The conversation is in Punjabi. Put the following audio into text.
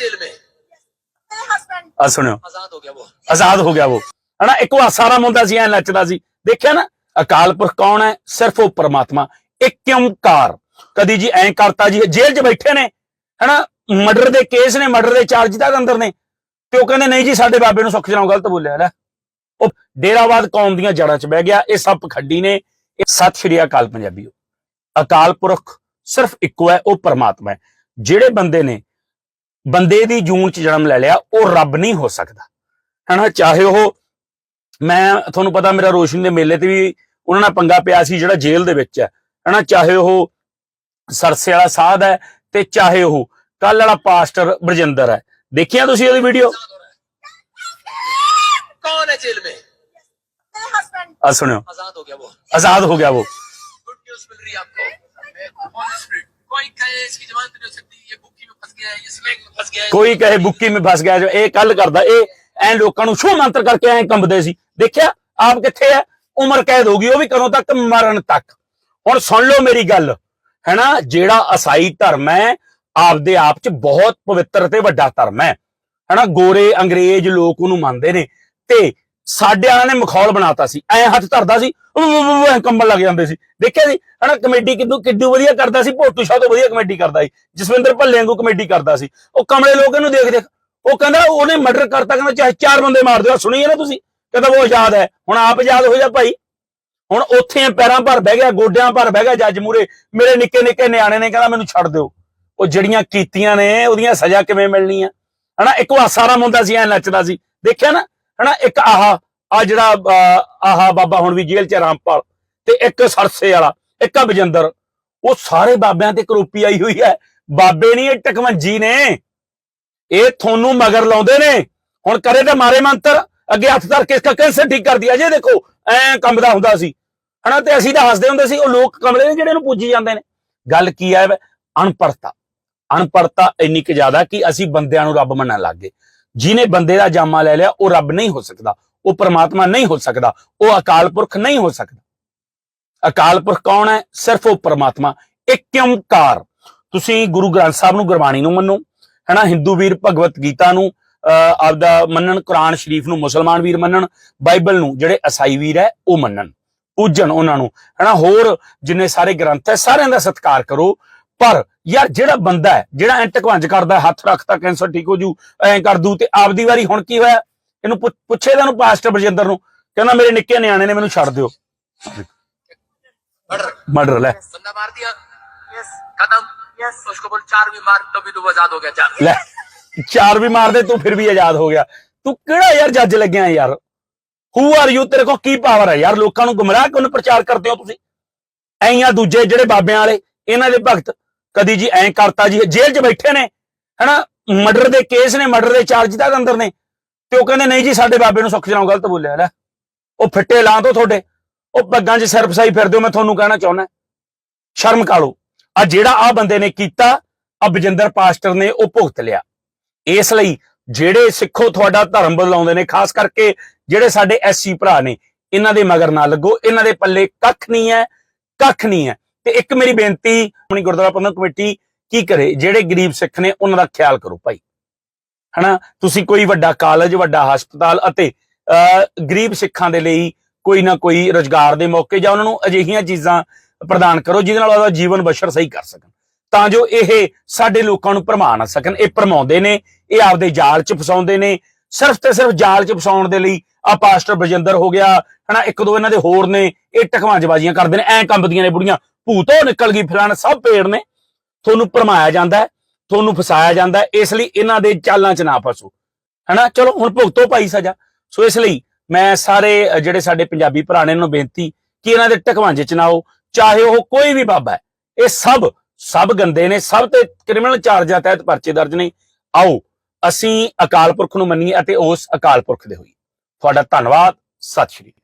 जेल में मेरे हस्बैंड ਆ ਸੁਣਿਓ आजाद हो गया वो ਆਜ਼ਾਦ ਹੋ ਗਿਆ ਉਹ ਹਨਾ ਇੱਕ ਵਾਸਾਰਾ ਮੁੰਡਾ ਸੀ ਐ ਨੱਚਦਾ ਸੀ ਦੇਖਿਆ ਨਾ ਅਕਾਲ ਪੁਰਖ ਕੌਣ ਹੈ ਸਿਰਫ ਉਹ ਪਰਮਾਤਮਾ ਇੱਕ ਓੰਕਾਰ ਕਦੀ ਜੀ ਐਂ ਕਰਤਾ ਜੀ ਜੇਲ੍ਹ 'ਚ ਬੈਠੇ ਨੇ ਹਨਾ ਮਰਡਰ ਦੇ ਕੇਸ ਨੇ ਮਰਡਰ ਦੇ ਚਾਰਜ ਤਾਂ ਅੰਦਰ ਨੇ ਤੇ ਉਹ ਕਹਿੰਦੇ ਨਹੀਂ ਜੀ ਸਾਡੇ ਬਾਬੇ ਨੂੰ ਸੁੱਖ ਜਨਾਓ ਗਲਤ ਬੋਲਿਆ ਲੈ ਉਹ ਡੇਰਾਵਾਦ ਕੌਮ ਦੀਆਂ ਜੜ੍ਹਾਂ 'ਚ ਬਹਿ ਗਿਆ ਇਹ ਸੱਪ ਖੱਡੀ ਨੇ ਇਹ ਸਤਿ ਸ਼੍ਰੀ ਅਕਾਲ ਪੰਜਾਬੀਓ ਅਕਾਲ ਪੁਰਖ ਸਿਰਫ ਇੱਕੋ ਹੈ ਉਹ ਪਰਮਾਤਮਾ ਹੈ ਜਿਹੜੇ ਬੰਦੇ ਨੇ ਬੰਦੇ ਦੀ ਜੂਨ 'ਚ ਜਨਮ ਲੈ ਲਿਆ ਉਹ ਰੱਬ ਨਹੀਂ ਹੋ ਸਕਦਾ। ਹਨਾ ਚਾਹੇ ਉਹ ਮੈਂ ਤੁਹਾਨੂੰ ਪਤਾ ਮੇਰਾ ਰੋਸ਼ਨ ਦੇ ਮੇਲੇ ਤੇ ਵੀ ਉਹਨਾਂ ਨਾਲ ਪੰਗਾ ਪਿਆ ਸੀ ਜਿਹੜਾ ਜੇਲ੍ਹ ਦੇ ਵਿੱਚ ਹੈ। ਹਨਾ ਚਾਹੇ ਉਹ ਸਰਸੇ ਵਾਲਾ ਸਾਧ ਹੈ ਤੇ ਚਾਹੇ ਉਹ ਕੱਲ ਵਾਲਾ ਪਾਸਟਰ ਬਰਜਿੰਦਰ ਹੈ। ਦੇਖਿਆ ਤੁਸੀਂ ਉਹਦੀ ਵੀਡੀਓ? ਕੌਣ ਹੈ ਜੇਲ੍ਹ ਵਿੱਚ? ਆ ਸੁਣਿਓ। ਆਜ਼ਾਦ ਹੋ ਗਿਆ ਉਹ। ਆਜ਼ਾਦ ਹੋ ਗਿਆ ਉਹ। ਗੁੱਡ ਨਿਊਜ਼ ਮਿਲ ਰਹੀ ਆਪਕੋ। ਕੋਈ ਕਹੇ ਇਸ ਦੀ ਜ਼ਮਾਨਤ ਨਹੀਂ ਹੋ ਸਕਦੀ। ਕੋਈ ਕਹੇ ਬੁੱਕੀ ਮੇ ਫਸ ਗਿਆ ਜੋ, ਇਹ ਕੱਲ ਕਰਦਾ, ਇਹ ਐ ਲੋਕਾਂ ਨੂੰ ਛੂ ਮੰਤਰ ਕਰਕੇ ਐ ਕੰਬਦੇ ਸੀ। ਦੇਖਿਆ, ਆਪ ਕਿੱਥੇ ਹੈ ਉਮਰ ਕੈਦ ਹੋ ਗਈ, ਉਹ ਵੀ ਕਦੋਂ ਤੱਕ, ਮਰਨ ਤੱਕ। ਹੁਣ ਸੁਣ ਲਓ ਮੇਰੀ ਗੱਲ, ਹੈਨਾ? ਜਿਹੜਾ ਅਸਾਈ ਧਰਮ ਹੈ, ਆਪਦੇ ਆਪ ਚ ਬਹੁਤ ਪਵਿੱਤਰ ਤੇ ਵੱਡਾ ਧਰਮ ਹੈ। ਹੈਨਾ? ਗੋਰੇ ਅੰਗਰੇਜ਼ ਲੋਕ ਉਹਨੂੰ ਮੰਨਦੇ ਨੇ। ਤੇ ਸਾਡੇ ਵਾਲਿਆਂ ਨੇ ਮਖੌਲ ਬਣਾਤਾ ਸੀ, ਐ ਹੱਥ ਧਰਦਾ ਸੀ ਕੰਬਲ ਲੱਗ ਜਾਂਦੇ ਸੀ। ਦੇਖਿਆ ਸੀ ਹਨਾ, ਕਮੇਡੀ ਕਿੰਨੂ ਕਿੱਦੂ ਵਧੀਆ ਕਰਦਾ ਸੀ, ਭੋਟੂ ਸ਼ਾਹ ਤੋਂ ਵਧੀਆ ਕਮੇਟੀ ਕਰਦਾ ਸੀ, ਜਸਵਿੰਦਰ ਭੱਲੇ ਵਾਂਗੂ ਕਮੇਡੀ ਕਰਦਾ ਸੀ। ਉਹ ਕਮਲੇ ਲੋਕ ਇਹਨੂੰ ਦੇਖ ਦੇਖ, ਉਹ ਕਹਿੰਦਾ ਉਹਨੇ ਮਰਡਰ ਕਰਤਾ, ਕਹਿੰਦਾ ਚਾਹੇ ਚਾਰ ਬੰਦੇ ਮਾਰ ਦਿਓ ਸੁਣੀ ਹੈ ਨਾ ਤੁਸੀਂ? ਕਹਿੰਦਾ ਉਹ ਆਜ਼ਾਦ ਹੈ, ਹੁਣ ਆਪ ਆਜ਼ਾਦ ਹੋ ਜਾ ਭਾਈ। ਹੁਣ ਉੱਥੇ ਪੈਰਾਂ ਭਰ ਬਹਿ ਗਿਆ, ਗੋਡਿਆਂ ਭਰ ਬਹਿ ਗਿਆ, ਜੱਜ ਮੂਰੇ ਮੇਰੇ ਨਿੱਕੇ ਨਿੱਕੇ ਨਿਆਣੇ ਨੇ, ਕਹਿੰਦਾ ਮੈਨੂੰ ਛੱਡ ਦਿਓ। ਉਹ ਜਿਹੜੀਆਂ ਕੀਤੀਆਂ ਨੇ, ਉਹਦੀਆਂ ਸਜ਼ਾ ਕਿਵੇਂ ਮਿਲਣੀ ਆ? ਹਨਾ, ਇੱਕ ਵਾਸਾਰਾ ਮੁੰਡਾ ਸੀ, ਐ ਨੱਚਦਾ ਸੀ। ਦੇਖਿਆ ਨਾ ਹਨਾ? ਇੱਕ ਆਹ ਆ ਜਿਹੜਾ ਅਹ, ਆਹ ਬਾਬਾ ਹੁਣ ਵੀ ਜੇਲ੍ਹ ਚ ਰਾਮਪਾਲ ਤੇ ਇੱਕ ਸਰਸੇ ਵਾਲਾ ਇੱਕ ਆ ਬਜਿੰਦਰ। ਉਹ ਸਾਰੇ ਬਾਬਿਆਂ ਤੇ ਕਰੋਪੀ ਆਈ ਹੋਈ ਹੈ। ਬਾਬੇ ਨਹੀਂ ਇਹ ਟਕਵੰਜੀ ਨੇ। ਇਹ ਤੁਹਾਨੂੰ ਮਗਰ ਲਾਉਂਦੇ ਨੇ। ਹੁਣ ਕਰੇ ਤਾਂ ਮਾਰੇ ਮੰਤਰ। ਅੱਗੇ ਹੱਥ ਧਰ ਕੇ ਇਸਕਾ ਕੈਂਸਰ ਠੀਕ ਕਰ ਦਿਆ ਜੇ ਦੇਖੋ ਐ ਕੰਬਦਾ ਹੁੰਦਾ ਸੀ। ਹਨਾ? ਤੇ ਅਸੀਂ ਤਾਂ ਹੱਸਦੇ ਹੁੰਦੇ ਸੀ। ਉਹ ਲੋਕ ਕਮਲੇ ਨੇ ਜਿਹੜੇ ਨੂੰ ਪੁੱਜੀ ਜਾਂਦੇ ਨੇ। ਗੱਲ ਕੀ ਹੈ ਅਨਪੜਤਾ ਅਨਪੜਤਾ ਇੰਨੀ ਕਿ ਜ਼ਿਆਦਾ ਕਿ ਅਸੀਂ ਬੰਦਿਆਂ ਨੂੰ ਰੱਬ ਮੰਨਣ ਲੱਗ ਗਏ। ਜਿਹਨੇ ਬੰਦੇ ਦਾ ਜਾਮਾ ਲੈ ਲਿਆ ਉਹ ਰੱਬ ਨਹੀਂ ਹੋ ਸਕਦਾ। ਉਹ ਪਰਮਾਤਮਾ ਨਹੀਂ ਹੋ ਸਕਦਾ। ਉਹ ਅਕਾਲ ਪੁਰਖ ਨਹੀਂ ਹੋ ਸਕਦਾ। ਅਕਾਲ ਪੁਰਖ ਕੌਣ ਹੈ? ਸਿਰਫ ਉਹ ਪਰਮਾਤਮਾ। ਇੱਕ ਓੰਕਾਰ ਤੁਸੀਂ ਗੁਰੂ ਗ੍ਰੰਥ ਸਾਹਿਬ ਨੂੰ ਗੁਰਬਾਣੀ ਨੂੰ ਮੰਨੋ। ਹੈਨਾ ਹਿੰਦੂ ਵੀਰ ਭਗਵਤ ਗੀਤਾ ਨੂੰ ਅਹ, ਆਪਦਾ ਮੰਨਣ ਕੁਰਾਨ ਸ਼ਰੀਫ ਨੂੰ ਮੁਸਲਮਾਨ ਵੀਰ ਮੰਨਣ ਬਾਈਬਲ ਨੂੰ ਜਿਹੜੇ ਈਸਾਈ ਵੀਰ ਹੈ ਉਹ ਮੰਨਣ। ਪੂਜਣ ਉਹਨਾਂ ਨੂੰ। ਹੈਨਾ ਹੋਰ ਜਿੰਨੇ ਸਾਰੇ ਗ੍ਰੰਥ ਹੈ ਸਾਰਿਆਂ ਦਾ ਸਤਿਕਾਰ ਕਰੋ। ਪਰ ਯਾਰ ਜਿਹੜਾ ਬੰਦਾ ਹੈ ਜਿਹੜਾ ਐਂ ਟਕਵੰਜ ਕਰਦਾ ਹੈ, ਹੱਥ ਰੱਖਤਾ ਕੈਂਸਰ ਠੀਕ ਹੋ ਜੂ ਐਂ ਕਰ ਦੂ ਤੇ ਆਪਦੀ ਵਾਰੀ ਹੁਣ ਕੀ ਹੋਇਆ ਇਹਨੂੰ ਪੁੱਛ- ਪੁੱਛੇ ਇਹਨੂੰ ਪਾਸਟਰ ਬਰਜਿੰਦਰ ਨੂੰ ਕਹਿੰਦਾ ਮੇਰੇ ਨਿੱਕੇ ਨਿਆਣੇ ਨੇ ਮੈਨੂੰ ਛੱਡ ਦਿਓ मर्डर ਮਰਡਰ ਲੈ बंदा मार दिया यस खत्म यस उसको बोल चार भी मार तभी तो वो आजाद हो गया चार ਲੈ ਚਾਰ ਵੀ ਮਾਰਦੇ ਤੂੰ ਫਿਰ ਵੀ ਆਜ਼ਾਦ ਹੋ ਗਿਆ ਤੂੰ ਕਿਹੜਾ ਯਾਰ ਜੱਜ ਲੱਗਿਆ ਯਾਰ ਹੂ ਆਰ ਯੂ ਤੇਰੇ ਕੋਲ ਕੀ ਪਾਵਰ ਹੈ ਯਾਰ ਲੋਕਾਂ ਨੂੰ ਗੁੰਮਰਾਹ ਕਿਉਂ ਪ੍ਰਚਾਰ ਕਰਦੇ ਹੋ ਤੁਸੀਂ ਐਂ ਦੂਜੇ ਜਿਹੜੇ ਬਾਬਿਆਂ ਵਾਲੇ ਇਹਨਾਂ ਦੇ ਭਗਤ ਕਦੀ ਜੀ ਐਂ ਕਰਤਾ ਜੀ, ਜੇਲ੍ਹ 'ਚ ਬੈਠੇ ਨੇ, ਹਨਾ? ਮਰਡਰ ਦੇ ਕੇਸ ਨੇ, ਮਰਡਰ ਦੇ ਚਾਰਜ ਤਾਂ ਅੰਦਰ ਨੇ। ਤੇ ਉਹ ਕਹਿੰਦੇ, ਨਹੀਂ ਜੀ, ਸਾਡੇ ਬਾਬੇ ਨੂੰ ਸੁੱਖ ਜਨਾਓ ਗਲਤ ਬੋਲਿਆ, ਲੈ। ਉਹ ਫਿੱਟੇ ਲਾਂ ਤੋਂ ਤੁਹਾਡੇ। ਉਹ ਪੱਗਾਂ 'ਚ ਸਿਰ ਫਸਾਈ ਫਿਰਦੇ ਹੋ, ਮੈਂ ਤੁਹਾਨੂੰ ਕਹਿਣਾ ਚਾਹੁੰਦਾ। ਸ਼ਰਮ ਕਾਲੋ। ਆ ਜਿਹੜਾ ਆ ਬੰਦੇ ਨੇ ਕੀਤਾ, ਆ ਬਜਿੰਦਰ ਪਾਸਟਰ ਨੇ ਉਹ ਭੁਗਤ ਲਿਆ। ਇਸ ਲਈ ਜਿਹੜੇ ਸਿੱਖੋ ਤੁਹਾਡਾ ਧਰਮ ਬਦਲਾਉਂਦੇ ਨੇ, ਖਾਸ ਕਰਕੇ ਜਿਹੜੇ ਸਾਡੇ ਐਸਸੀ ਭਰਾ ਨੇ, ਇਹਨਾਂ ਦੇ ਮਗਰ ਨਾ ਲੱਗੋ। ਇਹਨਾਂ ਦੇ ਪੱਲੇ ਕੱਖ ਨਹੀਂ ਹੈ, ਕੱਖ ਨਹੀਂ ਹੈ। ਤੇ ਇੱਕ ਮੇਰੀ ਬੇਨਤੀ ਆਪਣੀ ਗੁਰਦੁਆਰਾ ਪ੍ਰਬੰਧਕ ਕਮੇਟੀ ਕੀ ਕਰੇ? ਜਿਹੜੇ ਗਰੀਬ ਸਿੱਖ ਨੇ ਉਹਨਾਂ ਦਾ ਖਿਆਲ ਕਰੋ ਭਾਈ। ਹਨਾ? ਤੁਸੀਂ ਕੋਈ ਵੱਡਾ ਕਾਲਜ ਵੱਡਾ ਹਸਪਤਾਲ ਅਤੇ ਅਹ, ਗਰੀਬ ਸਿੱਖਾਂ ਦੇ ਲਈ ਕੋਈ ਨਾ ਕੋਈ ਰੋਜ਼ਗਾਰ ਦੇ ਮੌਕੇ ਜਾਂ ਉਹਨਾਂ ਨੂੰ ਅਜਿਹੀਆਂ ਚੀਜ਼ਾਂ ਪ੍ਰਦਾਨ ਕਰੋ ਜਿਹਦੇ ਨਾਲ ਉਹਦਾ ਜੀਵਨ ਬਸ਼ਰ ਸਹੀ ਕਰ ਸਕਣ। ਤਾਂ ਜੋ ਇਹ ਸਾਡੇ ਲੋਕਾਂ ਨੂੰ ਭਰਮਾ ਨਾ ਸਕਣ। ਇਹ ਭਰਮਾਉਂਦੇ ਨੇ ਇਹ ਆਪਦੇ ਜਾਲ 'ਚ ਫਸਾਉਂਦੇ ਨੇ। ਸਿਰਫ ਤੇ ਸਿਰਫ ਜਾਲ 'ਚ ਫਸਾਉਣ ਦੇ ਲਈ ਆ ਪਾਸਟਰ ਬਜਿੰਦਰ ਹੋ ਗਿਆ ਹਨਾ? ਇੱਕ ਦੋ ਇਹਨਾਂ ਦੇ ਹੋਰ ਨੇ ਇਹ ਟਕਵਾਂਜਬਾਜ਼ੀਆਂ ਕਰਦੇ ਨੇ ਐਂ ਕੰਬਦੀਆਂ ਨੇ ਬੁੜੀਆਂ। ਭੂਤੋਂ ਨਿਕਲ ਗਈ ਫਲਾਣ, ਸਭ ਪੇੜ ਨੇ। ਤੁਹਾਨੂੰ ਭਰਮਾਇਆ ਜਾਂਦਾ ਤੁਹਾਨੂੰ ਫਸਾਇਆ ਜਾਂਦਾ ਇਸ ਲਈ ਇਹਨਾਂ ਦੇ ਚਾਲਾਂ 'ਚ ਨਾ ਫਸੋ। ਹਨਾ? ਚਲੋ, ਹੁਣ ਭੁਗਤੋ ਭਾਈ ਸਜ਼ਾ। ਸੋ ਇਸ ਲਈ ਮੈਂ ਸਾਰੇ ਜਿਹੜੇ ਸਾਡੇ ਪੰਜਾਬੀ ਭਰਾ ਨੇ ਨੂੰ ਬੇਨਤੀ ਕਿ ਇਹਨਾਂ ਦੇ ਟਕਵਾਂਜੇ 'ਚ ਨਾ ਆਓ। ਚਾਹੇ ਉਹ ਕੋਈ ਵੀ ਬਾਬਾ ਹੈ, ਇਹ ਸਭ ਸਭ ਗੰਦੇ ਨੇ, ਸਭ ਤੇ ਕ੍ਰਿਮੀਨਲ ਚਾਰਜਾਂ ਤਹਿਤ ਪਰਚੇ ਦਰਜ ਨੇ। ਆਓ, ਅਸੀਂ ਅਕਾਲ ਪੁਰਖ ਨੂੰ ਮੰਨੀਏ ਅਤੇ ਉਸ ਅਕਾਲ ਪੁਰਖ ਦੇ ਹੋਈਏ ਤੁਹਾਡਾ ਧੰਨਵਾਦ, ਸਤਿ ਸ਼੍ਰੀ ਅਕਾਲ।